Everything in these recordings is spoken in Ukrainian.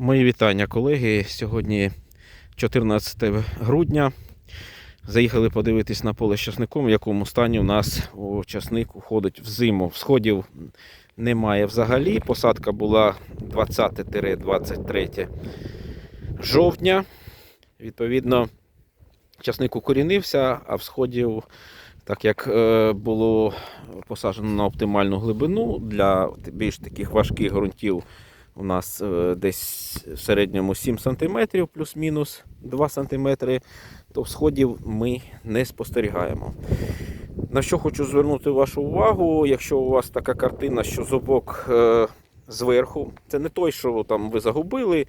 Мої вітання, колеги. Сьогодні 14 грудня. Заїхали подивитись на поле з часником, в якому стані у нас о, часник уходить в зиму. Всходів немає взагалі. Посадка була 20-23 жовтня. Відповідно, часник укорінився, а всходів, так як е, було посаджено на оптимальну глибину для більш таких важких ґрунтів, у нас е, десь в середньому 7 см, плюс-мінус 2 см, то всходів ми не спостерігаємо. На що хочу звернути вашу увагу, якщо у вас така картина, що зубок е, зверху, це не той, що там ви загубили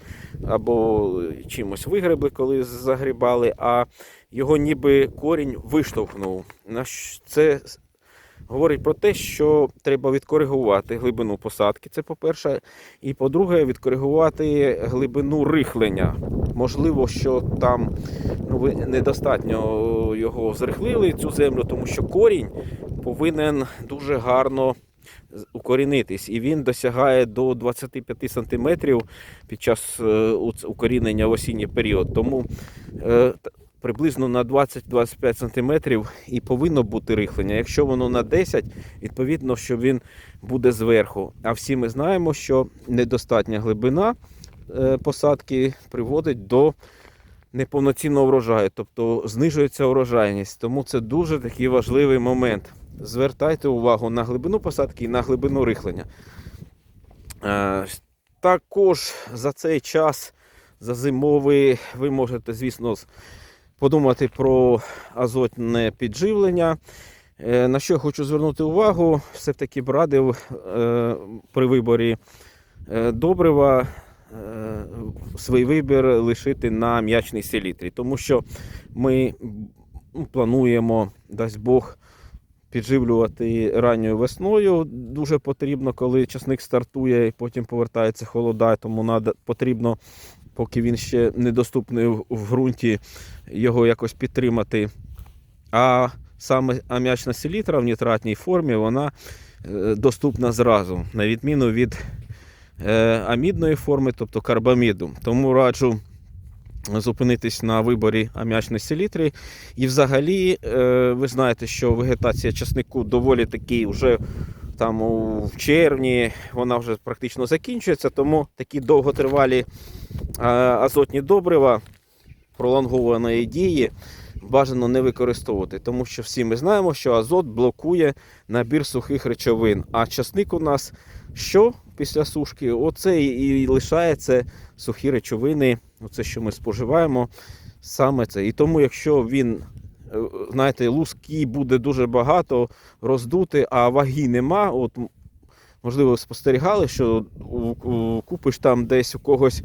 або чимось вигребли, коли загрібали, а його ніби корінь виштовхнув. Це говорить про те, що треба відкоригувати глибину посадки. Це по-перше. І по-друге, відкоригувати глибину рихлення. Можливо, що там ну, ви недостатньо його зрихлили, цю землю, тому що корінь повинен дуже гарно укорінитись. І він досягає до 25 см під час е, укорінення в осінній період. Тому е, приблизно на 20-25 см і повинно бути рихлення. Якщо воно на 10, відповідно, що він буде зверху. А всі ми знаємо, що недостатня глибина е, посадки приводить до неповноцінного врожаю, тобто знижується урожайність. Тому це дуже такий важливий момент. Звертайте увагу на глибину посадки і на глибину рихлення. Е, Також за цей час, за зимовий, ви можете, звісно, подумати про азотне підживлення. Е, На що я хочу звернути увагу, все-таки б радив е, при виборі е, добрива свій вибір лишити на м'ячний селітрі, тому що ми плануємо, дасть Бог, підживлювати ранньою весною. Дуже потрібно, коли часник стартує і потім повертається холода, тому потрібно, поки він ще недоступний в, ґрунті, його якось підтримати. А саме ам'ячна селітра в нітратній формі вона е, доступна зразу, на відміну від е, амідної форми, тобто карбаміду. Тому раджу зупинитись на виборі ам'ячної селітри. І взагалі, е, ви знаєте, що вегетація часнику доволі таки вже там у червні вона вже практично закінчується, тому такі довготривалі е, азотні добрива пролонгованої дії бажано не використовувати, тому що всі ми знаємо, що азот блокує набір сухих речовин. А часник у нас що після сушки? Оце і лишається сухі речовини, оце, що ми споживаємо, саме це. І тому, якщо він, знаєте, луски буде дуже багато роздути, а ваги нема, от можливо, спостерігали, що купиш там десь у когось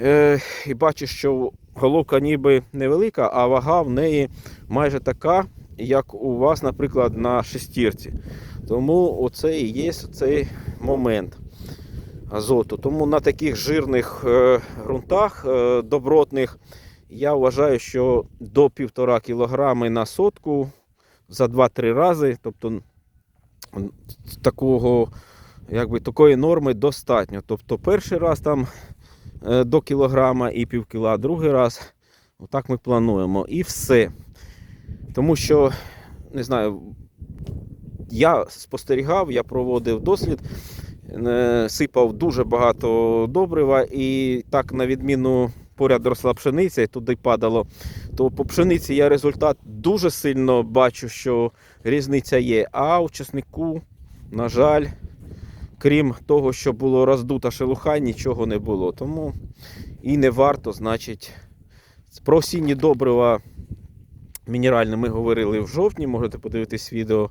е, і бачиш, що головка ніби невелика, а вага в неї майже така, як у вас, наприклад, на шестірці. Тому оце і є цей момент азоту. Тому на таких жирних е, ґрунтах е, добротних я вважаю, що до 1,5 кг на сотку за 2-3 рази, тобто такого, якби, такої норми достатньо. Тобто перший раз там е, до кілограма і пів кіла, другий раз. Отак ми плануємо. І все. Тому що, не знаю, я спостерігав, я проводив дослід, е, сипав дуже багато добрива, і так, на відміну поряд росла пшениця, і туди падало, то по пшениці я результат дуже сильно бачу, що різниця є. А у часнику, на жаль, крім того, що було роздута шелуха, нічого не було. Тому і не варто, значить, про осінні добрива мінеральні ми говорили в жовтні, можете подивитись відео.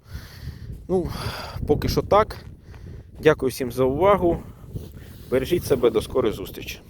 Ну, поки що так. Дякую всім за увагу. Бережіть себе, до скорої зустрічі.